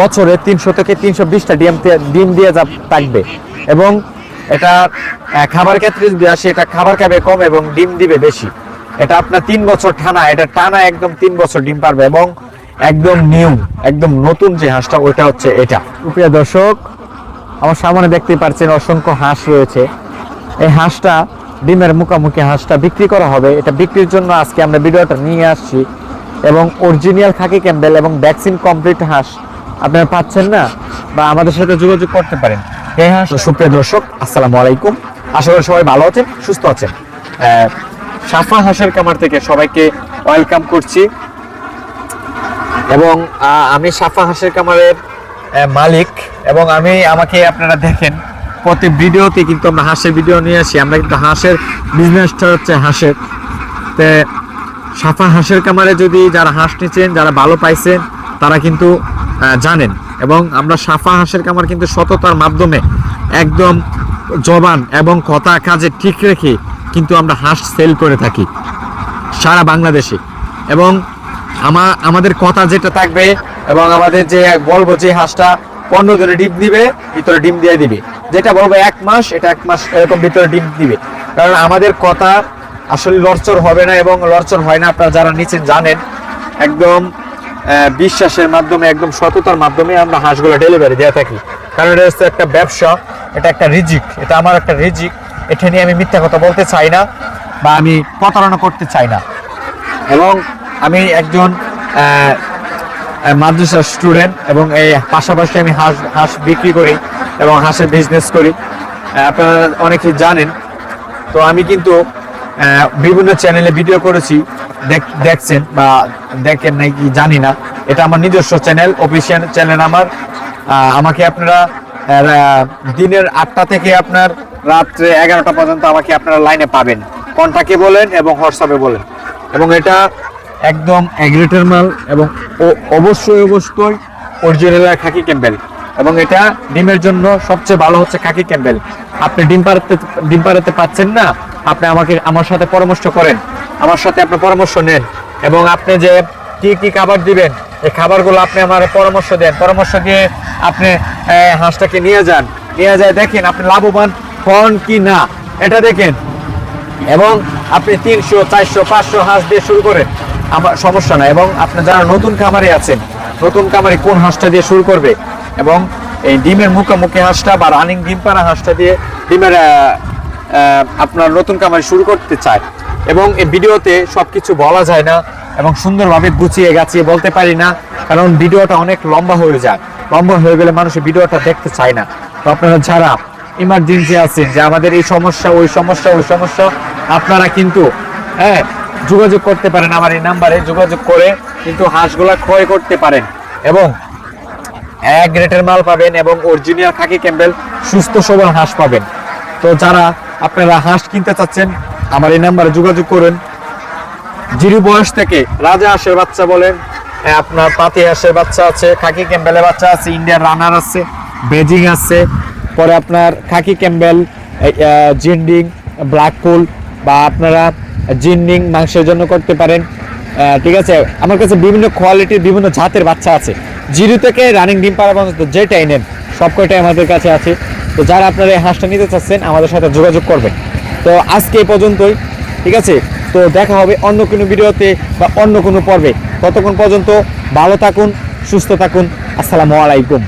বছরে তিনশো থেকে তিনশো বিশটা ডিম ডিম দিয়ে যা থাকবে। এবং এটা খাবার ক্ষেত্রে যদি আসে, এটা খাবার খাবে কম এবং ডিম দিবে বেশি। এটা আপনার তিন বছর টানা, এটা টানা একদম তিন বছর ডিম পারবে এবং একদম নিউ, একদম নতুন যে হাঁসটা, ওইটা হচ্ছে এটা। প্রিয় দর্শক, আমার সামনে দেখতে পাচ্ছেন অসংখ্য হাঁস রয়েছে। এই হাঁসটা, ডিমের মুখামুখি হাঁসটা বিক্রি করা হবে। এটা বিক্রির জন্য আজকে আমরা ভিডিওটা নিয়ে আসছি। এবং অরিজিনাল খাকি ক্যাম্বেল এবং ভ্যাকসিন কমপ্লিট হাঁস আপনারা পাচ্ছেন না বা আমাদের সাথে যোগাযোগ করতে পারেন। হ্যাঁ সুপ্রিয় দর্শক, আসসালামু আলাইকুম। আশা করি সবাই ভালো আছেন, সুস্থ আছেন। সাফা হাঁসের কামার থেকে সবাইকে ওয়েলকাম করছি। এবং আমি সাফা হাঁসের কামারের মালিক। এবং আমি, আমাকে আপনারা দেখেন, প্রতি ভিডিওতে কিন্তু আমরা হাঁসের ভিডিও নিয়ে আসি। আমরা কিন্তু হাঁসের বিজনেসটা হচ্ছে হাঁসের। তে, সাফা হাঁসের কামারে যদি যারা হাঁস নিচ্ছেন, যারা ভালো পাইছেন, তারা কিন্তু জানেন। এবং আমরা সাফা হাঁসের কামার কিন্তু সততার মাধ্যমে একদম জবান এবং কথা কাজে ঠিক রেখে কিন্তু আমরা হাঁস সেল করে থাকি সারা বাংলাদেশে। এবং আমা, আমাদের কথা যেটা থাকবে এবং আমাদের যে বলব যে হাঁসটা পনেরো দিনে ডিম দিবে, ভিতরে ডিম দিয়ে দিবে। যেটা বলব এক মাস, এটা এক মাস এরকম ভিতরে ডিম দিবে। কারণ আমাদের কথা আসলে লরচর হবে না এবং লরচর হয় না, আপনারা যারা নিচে জানেন। একদম বিশ্বাসের মাধ্যমে, একদম সততার মাধ্যমে আমরা হাঁসগুলো ডেলিভারি দিয়ে থাকি। কারণ এটা হচ্ছে একটা ব্যবসা, এটা একটা রিজিক, এটা আমার একটা রিজিক। এটা নিয়ে আমি মিথ্যা কথা বলতে চাই না বা আমি প্রতারণা করতে চাই না। এবং আমি একজন মাদ্রাসার স্টুডেন্ট এবং এই পাশাপাশি আমি হাঁস হাঁস বিক্রি করি এবং হাঁসের বিজনেস করি। আপনারা অনেকে জানেন, তো আমি কিন্তু বিভিন্ন চ্যানেলে ভিডিও করেছি। দেখছেন বা দেখেন নাই কি জানি না। এটা আমার নিজস্ব চ্যানেল অফিসিয়াল চ্যানেল আমার। আমাকে আপনারা দিনের আটটা থেকে আপনার রাত্রে এগারোটা পর্যন্ত আমাকে আপনারা লাইনে পাবেন। কন্টাকে বলেন এবং হোয়াটসঅ্যাপে বলেন। এবং এটা একদম অ্যাগ্রেটের মাল এবং অবশ্যই অবশ্যই অরিজিনাল খাকি ক্যাম্বেল। এবং এটা ডিমের জন্য সবচেয়ে ভালো হচ্ছে খাকি ক্যাম্বেল। আপনি ডিম পাড়াতে ডিম পাড়াতে পাচ্ছেন না, আপনি আমাকে, আমার সাথে পরামর্শ করেন। আমার সাথে আপনি পরামর্শ নেন এবং আপনি যে কি কি খাবার দিবেন, এই খাবারগুলো আপনি আমার পরামর্শ দেন। পরামর্শ দিয়ে আপনি হাঁসটাকে নিয়ে যান। নিয়ে যায় দেখেন আপনি লাভবান হন কি না। এটা দেখেন। এবং আপনি তিনশো, চারশো, পাঁচশো হাঁস দিয়ে শুরু করেন। আমার সমস্যা নাই। এবং আপনি যারা নতুন খামারে আছেন, নতুন খামারে কোন হাঁসটা দিয়ে শুরু করবে? এবং এই ডিমের মুখোমুখি হাঁসটা বা রানিং ডিম পাড়া হাঁসটা দিয়ে ডিমের আপনার নতুন খামারে শুরু করতে চায় এবং এই ভিডিওতে সবকিছু বলা যায় না এবং সুন্দরভাবে গুছিয়ে গাছিয়ে বলতে পারি না, কারণ ভিডিওটা অনেক লম্বা হয়ে যায়। লম্বা হয়ে গেলে মানুষ ভিডিওটা দেখতে চায় না। তো আপনারা যারা ইমার্জেন্সি আছেন, যে আমাদের এই সমস্যা, ওই সমস্যা ওই সমস্যা, আপনারা কিন্তু হ্যাঁ যোগাযোগ করতে পারেন আমার এই নাম্বারে, যোগাযোগ করে কিন্তু হাঁসগুলা ক্রয় করতে পারেন। এবং এক গ্রেটের মাল পাবেন এবং অরিজিনাল খাকি ক্যাম্বেল, সুস্থ সবল হাঁস পাবেন। তো যারা আপনারা হাঁস কিনতে চাচ্ছেন আমার এই নাম্বারে যোগাযোগ করুন। জিরো বয়স থেকে রাজা হাঁসের বাচ্চা বলেন আপনার পাতি হাঁসের বাচ্চা আছে, খাকি ক্যাম্বেলের বাচ্চা আছে ইন্ডিয়ান রানার আছে, বেজিং আছে, পরে আপনার খাকি ক্যাম্বেল জিন্ডিং, ব্ল্যাক পুল বা আপনারা জিন্ডিং মাংসের জন্য করতে পারেন। ঠিক আছে, আমার কাছে বিভিন্ন কোয়ালিটির বিভিন্ন জাতের বাচ্চা আছে। জিরো থেকে রানিং ডিম পাড়া পর্যন্ত যেটাই নেন সব কয়টাই আমাদের কাছে আছে। তো যারা আপনারা এই হাঁসটা নিতে চাচ্ছেন, আমাদের সাথে যোগাযোগ করবেন। তো আজকে এই পর্যন্তই, ঠিক আছে? তো দেখা হবে অন্য কোনো ভিডিওতে বা অন্য কোনো পর্বে। ততক্ষণ পর্যন্ত ভালো থাকুন, সুস্থ থাকুন। আসসালামু আলাইকুম।